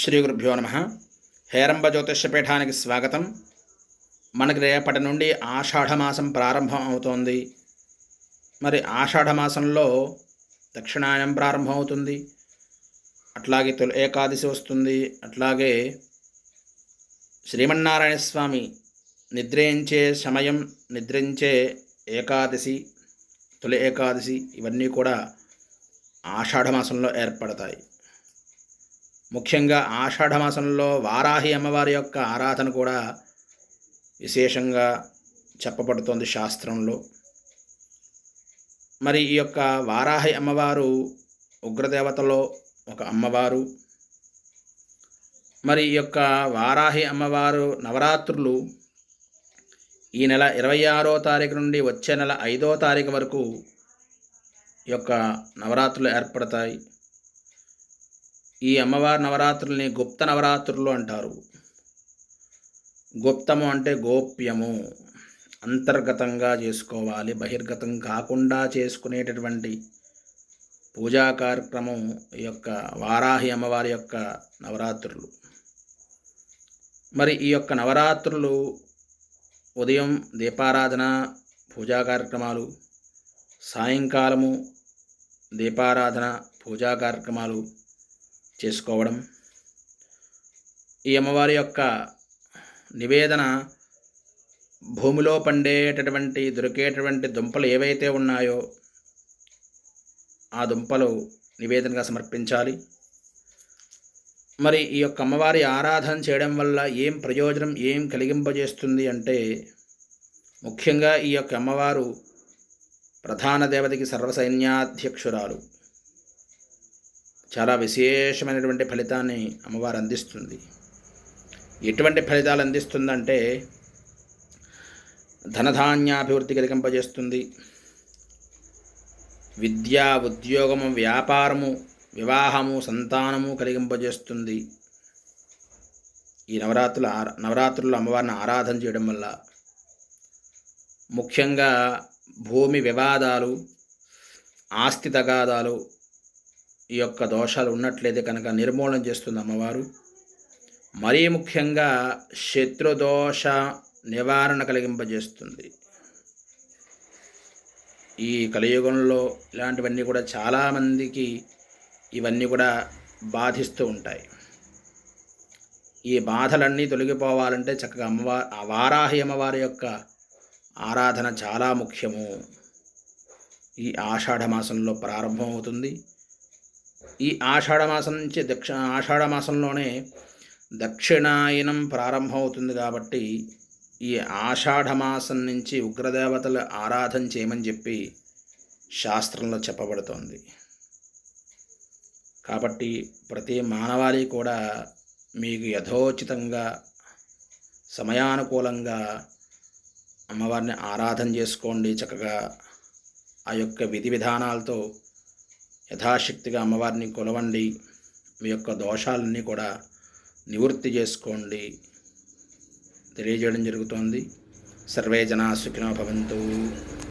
శ్రీ గురుభ్యో నమ. హేరంబ జ్యోతిష్యపీఠానికి స్వాగతం. మనకి రేపటి నుండి ఆషాఢమాసం ప్రారంభం అవుతోంది. మరి ఆషాఢమాసంలో దక్షిణాయనం ప్రారంభం అవుతుంది. అట్లాగే తొలి ఏకాదశి వస్తుంది. అట్లాగే శ్రీమన్నారాయణ స్వామి నిద్రించే సమయం నిద్రించే ఏకాదశి తొలి ఏకాదశి ఇవన్నీ కూడా ఆషాఢమాసంలో ఏర్పడతాయి. ముఖ్యంగా ఆషాఢమాసంలో వారాహి అమ్మవారి యొక్క ఆరాధన కూడా విశేషంగా చెప్పబడుతోంది శాస్త్రంలో. మరి ఈ యొక్క వారాహి అమ్మవారు ఉగ్రదేవతలో ఒక అమ్మవారు. మరి ఈ యొక్క వారాహి అమ్మవారు నవరాత్రులు ఈ నెల ఇరవై ఆరో తారీఖు నుండి వచ్చే నెల ఐదో తారీఖు వరకు ఈ యొక్క నవరాత్రులు ఏర్పడతాయి. ఈ అమ్మవారి నవరాత్రుల్ని గుప్త నవరాత్రులు అంటారు. గుప్తము అంటే గోప్యము. అంతర్గతంగా చేసుకోవాలి బహిర్గతం కాకుండా చేసుకునేటటువంటి పూజా కార్యక్రమం ఈ యొక్క వారాహి అమ్మవారి యొక్క నవరాత్రులు. మరి ఈ యొక్క నవరాత్రులు ఉదయం దీపారాధన పూజా కార్యక్రమాలు సాయంకాలము దీపారాధన పూజా కార్యక్రమాలు చేసుకోవడం. ఈ అమ్మవారి యొక్క నివేదన భూమిలో పండేటటువంటి దొరికేటటువంటి దుంపలు ఏవైతే ఉన్నాయో ఆ దుంపలు నివేదనగా సమర్పించాలి. మరి ఈ యొక్క అమ్మవారి ఆరాధన చేయడం వల్ల ఏం ప్రయోజనం ఏం కలిగింపజేస్తుంది అంటే ముఖ్యంగా ఈ యొక్క అమ్మవారు ప్రధాన దేవతకి సర్వసైన్యాధ్యక్షురాలు. చాలా విశేషమైనటువంటి ఫలితాన్ని అమ్మవారు అందిస్తుంది. ఎటువంటి ఫలితాలు అందిస్తుందంటే ధనధాన్యాభివృద్ధి కలిగింపజేస్తుంది. విద్యా ఉద్యోగము వ్యాపారము వివాహము సంతానము కలిగింపజేస్తుంది. ఈ నవరాత్రుల ఆరా నవరాత్రుల్లో అమ్మవారిని ఆరాధన చేయడం వల్ల ముఖ్యంగా భూమి వివాదాలు ఆస్తి తగాదాలు ఈ యొక్క దోషాలు ఉన్నట్లయితే కనుక నిర్మూలన చేస్తుంది అమ్మవారు. మరీ ముఖ్యంగా శత్రుదోష నివారణ కలిగింపజేస్తుంది. ఈ కలియుగంలో ఇలాంటివన్నీ కూడా చాలామందికి ఇవన్నీ కూడా బాధిస్తూ ఉంటాయి. ఈ బాధలన్నీ తొలగిపోవాలంటే చక్కగా అమ్మవారి వారాహి అమ్మవారి యొక్క ఆరాధన చాలా ముఖ్యము. ఈ ఆషాఢ మాసంలో ప్రారంభమవుతుంది. ఈ ఆషాఢమాసం నుంచి దక్షిణ ఆషాఢమాసంలోనే దక్షిణాయనం ప్రారంభమవుతుంది కాబట్టి ఈ ఆషాఢమాసం నుంచి ఉగ్రదేవతల ఆరాధన చేయమని చెప్పి శాస్త్రంలో చెప్పబడుతోంది. కాబట్టి ప్రతి మానవాళి కూడా మీకు యథోచితంగా సమయానుకూలంగా అమ్మవారిని ఆరాధన చేసుకోండి చక్కగా. ఆ యొక్క విధి విధానాలతో యథాశక్తిగా అమ్మవారిని కొలవండి. మీ యొక్క దోషాలన్నీ కూడా నివృత్తి చేసుకోండి. తెలియజేయడం జరుగుతోంది. సర్వే జనా సుఖినో భవంతు.